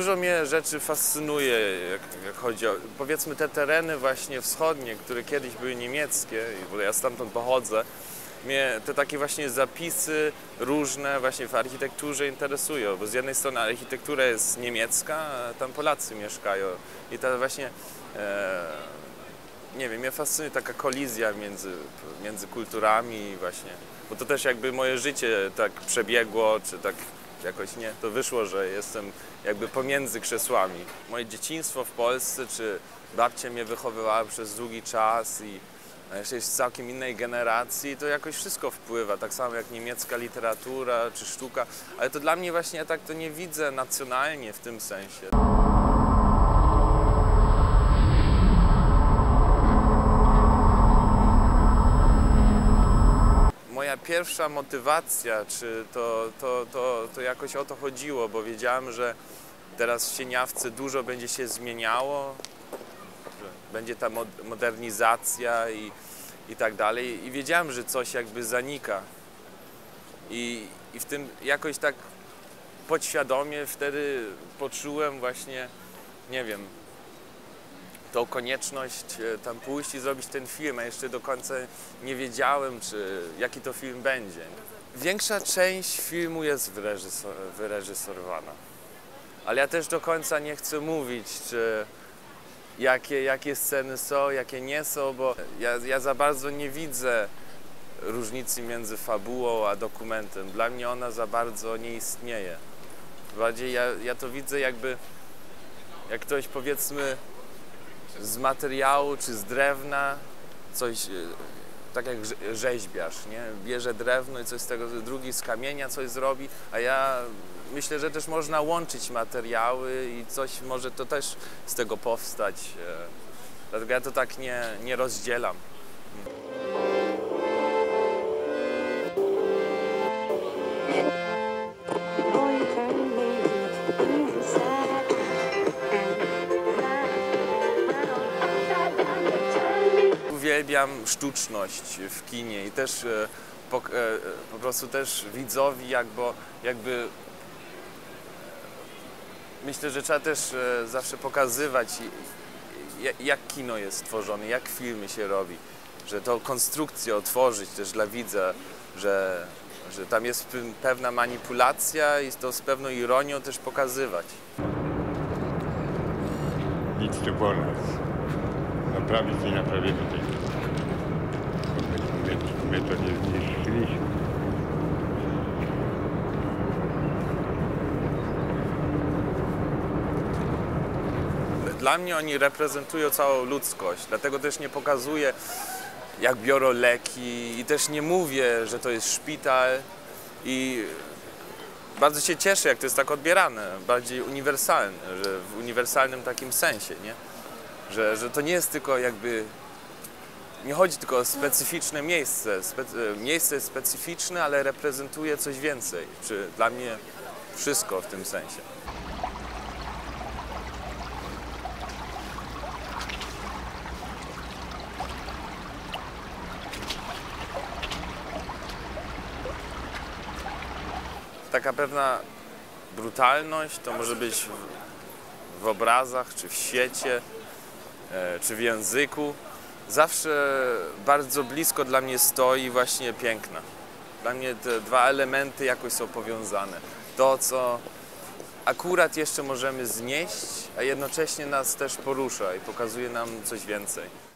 Dużo mnie rzeczy fascynuje, jak, jak chodzi o, powiedzmy, te tereny właśnie wschodnie, które kiedyś były niemieckie, ogóle ja stamtąd pochodzę, mnie te takie właśnie zapisy różne właśnie w architekturze interesują, bo z jednej strony architektura jest niemiecka, a tam Polacy mieszkają i ta właśnie, e, nie wiem, mnie fascynuje taka kolizja między, między kulturami właśnie, bo to też jakby moje życie tak przebiegło, czy tak jakoś nie, to wyszło, że jestem jakby pomiędzy krzesłami. Moje dzieciństwo w Polsce, czy babcia mnie wychowywała przez długi czas i a jeszcze jest z całkiem innej generacji, to jakoś wszystko wpływa, tak samo jak niemiecka literatura czy sztuka, ale to dla mnie właśnie ja tak to nie widzę nacjonalnie w tym sensie. Moja pierwsza motywacja, czy to, to, to, to jakoś o to chodziło, bo wiedziałem, że teraz w Sieniawce dużo będzie się zmieniało, będzie ta mod- modernizacja i, i tak dalej. I wiedziałem, że coś jakby zanika. I, I w tym jakoś tak podświadomie wtedy poczułem właśnie, nie wiem, tą konieczność e, tam pójść i zrobić ten film, a jeszcze do końca nie wiedziałem, czy jaki to film będzie. Większa część filmu jest wyreżyser, wyreżyserowana, ale ja też do końca nie chcę mówić, czy jakie, jakie sceny są, jakie nie są, bo ja, ja za bardzo nie widzę różnicy między fabułą a dokumentem. Dla mnie ona za bardzo nie istnieje. Bardziej ja, ja to widzę jakby, jak ktoś powiedzmy z materiału czy z drewna coś, e, tak jak rze- rzeźbiarz, nie? Bierze drewno i coś z tego, drugi z kamienia coś zrobi, a ja myślę, że też można łączyć materiały i coś może to też z tego powstać. e, Dlatego ja to tak nie, nie rozdzielam. Uwielbiam sztuczność w kinie i też e, po, e, po prostu też widzowi jakby, jakby myślę, że trzeba też e, zawsze pokazywać i- i- jak kino jest tworzone, jak filmy się robi, że tą konstrukcję otworzyć też dla widza, że, że tam jest pe- pewna manipulacja i to z pewną ironią też pokazywać. nic tu po nas. Naprawić nie naprawimy tego. To nie zniszczyliśmy. Dla mnie oni reprezentują całą ludzkość, dlatego też nie pokazuję, jak biorą leki i też nie mówię, że to jest szpital i bardzo się cieszę, jak to jest tak odbierane, bardziej uniwersalne, że w uniwersalnym takim sensie, nie? Że, że to nie jest tylko jakby, nie chodzi tylko o specyficzne miejsce, Spe, miejsce jest specyficzne, ale reprezentuje coś więcej, czy dla mnie wszystko w tym sensie. taka pewna brutalność to może być w, w obrazach, czy w świecie, e, czy w języku. Zawsze bardzo blisko dla mnie stoi właśnie piękna. Dla mnie te dwa elementy jakoś są powiązane. To, co akurat jeszcze możemy znieść, a jednocześnie nas też porusza i pokazuje nam coś więcej.